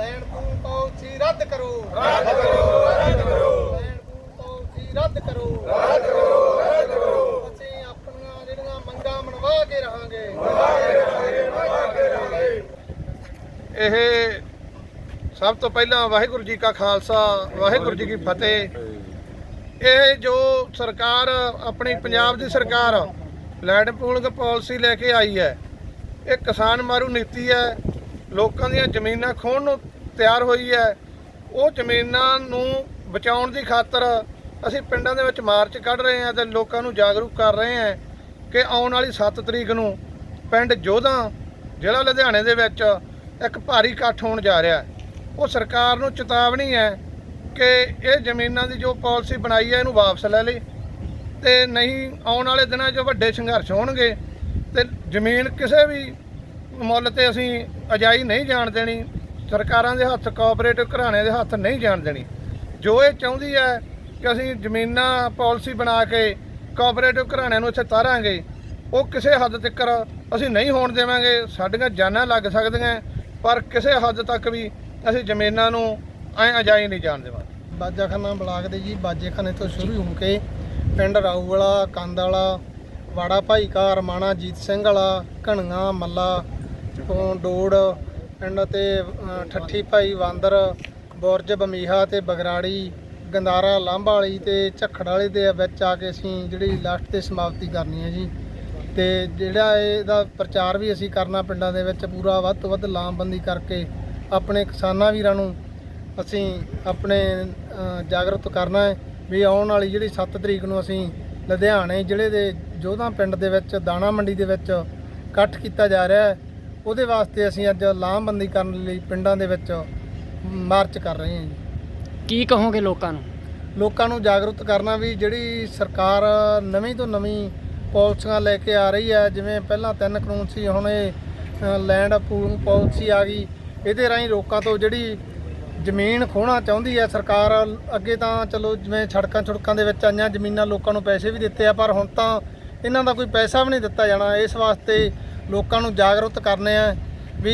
ਲੈਣ ਤੂੰ ਪਾਉਚੀ ਰੱਦ ਕਰੋ। ਰੱਦ ਕਰੋ ਰੱਦ ਕਰੋ। ਲੈਣ ਤੂੰ ਪਾਉਚੀ ਰੱਦ ਕਰੋ। ਰੱਦ ਕਰੋ ਰੱਦ ਕਰੋ। ਅਸੀਂ ਆਪਣੀਆਂ ਜਿਹੜੀਆਂ ਮੰਗਾਂ ਮਨਵਾ ਕੇ ਰਹਾਂਗੇ। ਮਨਵਾ ਕੇ ਰਹਾਂਗੇ ਮਨਵਾ ਕੇ ਰਹਾਂਗੇ। ਇਹ ਸਭ ਤੋਂ ਪਹਿਲਾਂ ਵਾਹਿਗੁਰੂ ਜੀ ਕਾ ਖਾਲਸਾ ਵਾਹਿਗੁਰੂ ਜੀ ਕੀ ਫਤਿਹ। ਇਹ ਜੋ ਸਰਕਾਰ ਆਪਣੀ ਪੰਜਾਬ ਦੀ ਸਰਕਾਰ ਲੈਂਡ ਪੂਲਿੰਗ ਪਾਲਿਸੀ ਲੈ ਕੇ ਆਈ ਹੈ ਇਹ ਕਿਸਾਨ ਮਾਰੂ ਨੀਤੀ ਹੈ। ਲੋਕਾਂ ਦੀਆਂ ਜ਼ਮੀਨਾਂ ਖੋਹਣ ਨੂੰ ਤਿਆਰ ਹੋਈ ਹੈ। ਉਹ ਜ਼ਮੀਨਾਂ ਨੂੰ ਬਚਾਉਣ ਦੀ ਖਾਤਰ ਅਸੀਂ ਪਿੰਡਾਂ ਦੇ ਵਿੱਚ ਮਾਰਚ ਕੱਢ ਰਹੇ ਹਾਂ ਤੇ ਲੋਕਾਂ ਨੂੰ ਜਾਗਰੂਕ ਕਰ ਰਹੇ ਹਾਂ ਕਿ ਆਉਣ ਵਾਲੀ 7 ਤਰੀਕ ਨੂੰ ਪਿੰਡ ਜੋਧਾ, ਜ਼ਿਲ੍ਹਾ ਲੁਧਿਆਣੇ ਦੇ ਵਿੱਚ ਇੱਕ ਭਾਰੀ ਇਕੱਠ ਹੋਣ ਜਾ ਰਿਹਾ ਹੈ। ਉਹ ਸਰਕਾਰ ਨੂੰ ਚੇਤਾਵਨੀ ਹੈ ਕਿ ਇਹ ਜ਼ਮੀਨਾਂ ਦੀ ਜੋ ਪਾਲਿਸੀ ਬਣਾਈ ਹੈ ਇਹਨੂੰ ਵਾਪਸ ਲੈ ਲਈ ਤੇ ਨਹੀਂ ਆਉਣ ਵਾਲੇ ਦਿਨਾਂ 'ਚ ਵੱਡੇ ਸੰਘਰਸ਼ ਹੋਣਗੇ ਤੇ ਜ਼ਮੀਨ ਕਿਸੇ ਵੀ ਮੁੱਲ ਤੇ ਅਸੀਂ ਅਜਾਈ ਨਹੀਂ ਜਾਣ ਦੇਣੀ, ਸਰਕਾਰਾਂ ਦੇ ਹੱਥ ਕੋਆਪਰੇਟਿਵ ਘਰਾਣਿਆਂ ਦੇ ਹੱਥ ਨਹੀਂ ਜਾਣ ਦੇਣੀ। ਜੋ ਇਹ ਚਾਹੁੰਦੀ ਹੈ ਕਿ ਅਸੀਂ ਜ਼ਮੀਨਾਂ ਪਾਲਿਸੀ ਬਣਾ ਕੇ ਕੋਆਪਰੇਟਿਵ ਘਰਾਣਿਆਂ ਨੂੰ ਇੱਥੇ ਤਾਰਾਂਗੇ, ਉਹ ਕਿਸੇ ਹੱਦ ਤੱਕ ਅਸੀਂ ਨਹੀਂ ਹੋਣ ਦੇਵਾਂਗੇ। ਸਾਡੀਆਂ ਜਾਨਾਂ ਲੱਗ ਸਕਦੀਆਂ, ਪਰ ਕਿਸੇ ਹੱਦ ਤੱਕ ਵੀ ਅਸੀਂ ਜ਼ਮੀਨਾਂ ਨੂੰ ਐ ਅਜਾਈ ਨਹੀਂ ਜਾਣ ਦੇਵਾਂਗੇ। ਬਾਜਾਖਾਨਾ ਬਲਾਕ ਦੇ ਜੀ ਬਾਜੇਖਾਨੇ ਤੋਂ ਸ਼ੁਰੂ ਹੋ ਕੇ ਪਿੰਡ ਰਾਊ ਵਾਲਾ ਕੰਦ ਵਾਲਾ, ਵਾੜਾ ਭਾਈ ਕਾ ਰਮਾਣਾ, ਜੀਤ ਸਿੰਘ ਵਾਲਾ, ਘਣੀਆਂ, ਮੱਲਾ ਤੋਂ ਡੋੜ ਪਿੰਡ ਤੇ ਠੱਠੀ ਭਾਈ ਵਾਂਦਰ, ਬੁਰਜ ਬਮੀਹਾ ਤੇ ਬਗਰਾੜੀ, ਗੰਦਾਰਾ ਲਾਂਭਾ ਵਾਲੀ ਤੇ ਝੱਖੜ ਵਾਲੇ ਦੇ ਵਿੱਚ ਆ ਕੇ ਅਸੀਂ ਜਿਹੜੀ ਲਾਸਟ ਤੇ ਸਮਾਪਤੀ ਕਰਨੀ ਹੈ ਜੀ। ਤੇ ਜਿਹੜਾ ਇਹਦਾ ਪ੍ਰਚਾਰ ਵੀ ਅਸੀਂ ਕਰਨਾ ਪਿੰਡਾਂ ਦੇ ਵਿੱਚ ਪੂਰਾ ਵੱਧ ਤੋਂ ਵੱਧ ਲਾਮਬੰਦੀ ਕਰਕੇ ਆਪਣੇ ਕਿਸਾਨਾਂ ਵੀਰਾਂ ਨੂੰ ਅਸੀਂ ਆਪਣੇ ਜਾਗਰੂਕ ਕਰਨਾ ਹੈ ਵੀ ਆਉਣ ਵਾਲੀ ਜਿਹੜੀ 7 ਤਰੀਕ ਨੂੰ ਅਸੀਂ ਲੁਧਿਆਣੇ ਜ਼ਿਲ੍ਹੇ ਦੇ ਜੋਧਾ ਪਿੰਡ ਦੇ ਵਿੱਚ, ਦਾਣਾ ਮੰਡੀ ਦੇ ਵਿੱਚ ਇਕੱਠ ਕੀਤਾ ਜਾ ਰਿਹਾ ਹੈ। ਉਹਦੇ ਵਾਸਤੇ ਅਸੀਂ ਅੱਜ ਲਾਮਬੰਦੀ ਕਰਨ ਲਈ ਪਿੰਡਾਂ ਦੇ ਵਿੱਚ ਮਾਰਚ ਕਰ ਰਹੇ ਹਾਂ ਜੀ। ਕੀ ਕਹੋਗੇ ਲੋਕਾਂ ਨੂੰ? ਲੋਕਾਂ ਨੂੰ ਜਾਗਰੂਕ ਕਰਨਾ ਵੀ ਜਿਹੜੀ ਸਰਕਾਰ ਨਵੀਂ ਤੋਂ ਨਵੀਂ ਪਾਲਿਸੀਆਂ ਲੈ ਕੇ ਆ ਰਹੀ ਹੈ ਜਿਵੇਂ ਪਹਿਲਾਂ ਤਿੰਨ ਕਾਨੂੰਨ ਸੀ ਹੁਣ ਇਹ ਲੈਂਡ ਪੂਲਿੰਗ ਪਾਲਿਸੀ ਆ ਗਈ। ਇਹਦੇ ਰਾਹੀਂ ਲੋਕਾਂ ਤੋਂ ਜਿਹੜੀ ਜ਼ਮੀਨ ਖੋਹਣਾ ਚਾਹੁੰਦੀ ਹੈ ਸਰਕਾਰ ਅੱਗੇ ਤਾਂ ਚਲੋ ਜਿਵੇਂ ਸੜਕਾਂ ਛੁੜਕਾਂ ਦੇ ਵਿੱਚ ਆਈਆਂ ਜ਼ਮੀਨਾਂ ਲੋਕਾਂ ਨੂੰ ਪੈਸੇ ਵੀ ਦਿੱਤੇ ਆ ਪਰ ਹੁਣ ਤਾਂ ਇਹਨਾਂ ਦਾ ਕੋਈ ਪੈਸਾ ਵੀ ਨਹੀਂ ਦਿੱਤਾ ਜਾਣਾ। ਇਸ ਵਾਸਤੇ ਲੋਕਾਂ ਨੂੰ ਜਾਗਰੂਕ ਕਰਨੇ ਆ ਵੀ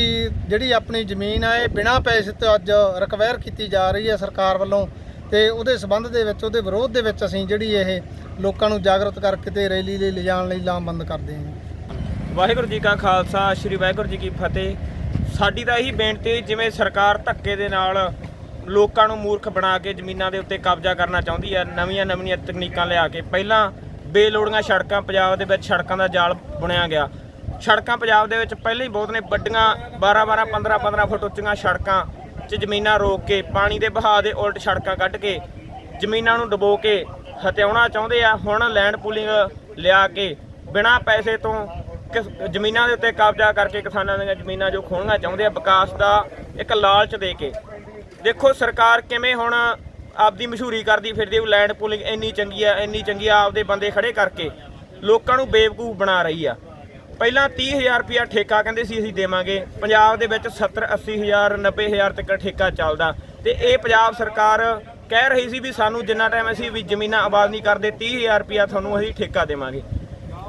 ਜਿਹੜੀ ਆਪਣੀ ਜ਼ਮੀਨ ਆ, ਇਹ ਬਿਨਾਂ ਪੈਸੇ ਤੋਂ ਅੱਜ ਰਿਕਵਾਇਰ ਕੀਤੀ ਜਾ ਰਹੀ ਹੈ ਸਰਕਾਰ ਵੱਲੋਂ ਤੇ ਉਹਦੇ ਸਬੰਧ ਦੇ ਵਿੱਚ, ਉਹਦੇ ਵਿਰੋਧ ਦੇ ਵਿੱਚ ਅਸੀਂ ਜਿਹੜੀ ਇਹ ਲੋਕਾਂ ਨੂੰ ਜਾਗਰੂਕ ਕਰਕੇ ਤੇ ਰੈਲੀ ਲਈ ਲਿਜਾਣ ਲਈ ਲਾਮਬੰਦ ਕਰਦੇ ਹਾਂ ਵਾਹਿਗੁਰੂ ਜੀ ਕਾ ਖਾਲਸਾ, ਸ੍ਰੀ ਵਾਹਿਗੁਰੂ ਜੀ ਕੀ ਫਤਿਹ। ਸਾਡੀ ਤਾਂ ਇਹੀ ਬੇਨਤੀ ਜਿਵੇਂ ਸਰਕਾਰ ਧੱਕੇ ਦੇ ਨਾਲ ਲੋਕਾਂ ਨੂੰ ਮੂਰਖ ਬਣਾ ਕੇ ਜ਼ਮੀਨਾਂ ਦੇ ਉੱਤੇ ਕਬਜ਼ਾ ਕਰਨਾ ਚਾਹੁੰਦੀ ਹੈ ਨਵੀਆਂ ਨਵੀਆਂ ਤਕਨੀਕਾਂ ਲਿਆ ਕੇ, ਪਹਿਲਾਂ ਬੇਲੋੜੀਆਂ ਸੜਕਾਂ ਪੰਜਾਬ ਦੇ ਵਿੱਚ ਸੜਕਾਂ ਦਾ ਜਾਲ ਬੁਣਿਆ ਗਿਆ। ਸੜਕਾਂ ਪੰਜਾਬ ਦੇ ਵਿੱਚ ਪਹਿਲਾਂ ਹੀ ਬਹੁਤ ਨੇ, ਵੱਡੀਆਂ 12 12 15 15 ਫੁੱਟ ਉੱਚੀਆਂ ਸੜਕਾਂ, 'ਚ ਜ਼ਮੀਨਾਂ ਰੋਕ ਕੇ, ਪਾਣੀ ਦੇ ਵਹਾਅ ਦੇ ਉਲਟ ਸੜਕਾਂ ਕੱਢ ਕੇ, ਜ਼ਮੀਨਾਂ ਨੂੰ ਡੁਬੋ ਕੇ ਹਤਿਆਉਣਾ ਚਾਹੁੰਦੇ ਆ। ਹੁਣ ਲੈਂਡ ਪੂਲਿੰਗ ਲਿਆ ਕੇ, ਬਿਨਾਂ ਪੈਸੇ ਤੋਂ ਕਿਸ- ਜ਼ਮੀਨਾਂ ਦੇ ਉੱਤੇ ਕਬਜ਼ਾ ਕਰਕੇ ਕਿਸਾਨਾਂ ਦੀਆਂ ਜ਼ਮੀਨਾਂ ਜੋ ਖੋਹਣੀਆਂ ਚਾਹੁੰਦੇ ਆ, ਵਿਕਾਸ ਦਾ ਇੱਕ ਲਾਲਚ ਦੇ ਕੇ। ਦੇਖੋ ਸਰਕਾਰ ਕਿਵੇਂ ਹੁਣ ਆਪਦੀ ਮਸ਼ਹੂਰੀ ਕਰਦੀ ਫਿਰਦੀ ਹੈ ਲੈਂਡ ਪੂਲਿੰਗ ਇੰਨੀ ਚੰਗੀ ਆ, ਇੰਨੀ ਚੰਗੀ ਆ, ਆਪਦੇ ਬੰਦੇ ਖੜੇ ਕਰਕੇ ਲੋਕਾਂ ਨੂੰ ਬੇਵਕੂਫ ਬਣਾ ਰਹੀ ਆ। ਪਹਿਲਾਂ 30000 ਰੁਪਿਆ ਠੇਕਾ ਕਹਿੰਦੇ ਸੀ ਅਸੀਂ ਦੇਵਾਂਗੇ। ਪੰਜਾਬ ਦੇ ਵਿੱਚ 70 80000 90000 ਤੱਕ ਠੇਕਾ ਚੱਲਦਾ। ਤੇ ਇਹ ਪੰਜਾਬ ਸਰਕਾਰ ਕਹਿ ਰਹੀ ਸੀ ਵੀ ਸਾਨੂੰ ਜਿੰਨਾ ਟਾਈਮ ਅਸੀਂ ਵੀ ਜ਼ਮੀਨਾਂ ਆਬਾਦ ਨਹੀਂ ਕਰਦੇ 30000 ਰੁਪਿਆ ਤੁਹਾਨੂੰ ਅਸੀਂ ਠੇਕਾ ਦੇਵਾਂਗੇ।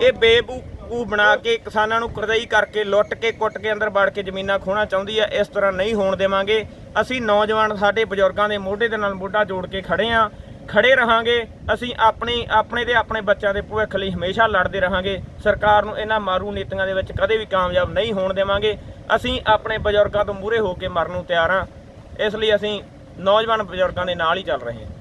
ਇਹ ਬੇਬੂ ਬਣਾ ਕੇ ਕਿਸਾਨਾਂ ਨੂੰ ਕਰਜ਼ਈ ਕਰਕੇ ਲੁੱਟ ਕੇ, ਕੁੱਟ ਕੇ ਅੰਦਰ ਵੜ ਕੇ ਜ਼ਮੀਨਾਂ ਖੋਣਾ ਚਾਹੁੰਦੀ ਹੈ, ਇਸ ਤਰ੍ਹਾਂ ਨਹੀਂ ਹੋਣ ਦੇਵਾਂਗੇ। ਅਸੀਂ ਨੌਜਵਾਨ ਸਾਡੇ ਬਜ਼ੁਰਗਾਂ ਦੇ ਮੋਢੇ ਦੇ ਨਾਲ ਮੋਢਾ ਜੋੜ ਕੇ ਖੜੇ ਆਂ ਖੜੇ ਰਹਾਂਗੇ, ਅਸੀਂ ਆਪਣੀ, ਆਪਣੇ ਤੇ ਆਪਣੇ ਬੱਚਿਆਂ ਦੇ ਭਵਿੱਖ ਲਈ ਹਮੇਸ਼ਾ ਲੜਦੇ ਰਹਾਂਗੇ। ਸਰਕਾਰ ਨੂੰ ਇਹਨਾਂ ਮਾਰੂ ਨੀਤੀਆਂ ਦੇ ਵਿੱਚ ਕਦੇ ਵੀ ਕਾਮਯਾਬ ਨਹੀਂ ਹੋਣ ਦੇਵਾਂਗੇ। ਅਸੀਂ ਆਪਣੇ ਬਜ਼ੁਰਗਾਂ ਤੋਂ ਮੂਹਰੇ ਹੋ ਕੇ ਮਰਨ ਨੂੰ ਤਿਆਰ ਹਾਂ। ਇਸ ਲਈ ਅਸੀਂ ਨੌਜਵਾਨ ਬਜ਼ੁਰਗਾਂ ਦੇ ਨਾਲ ਹੀ ਚੱਲ ਰਹੇ ਹਾਂ।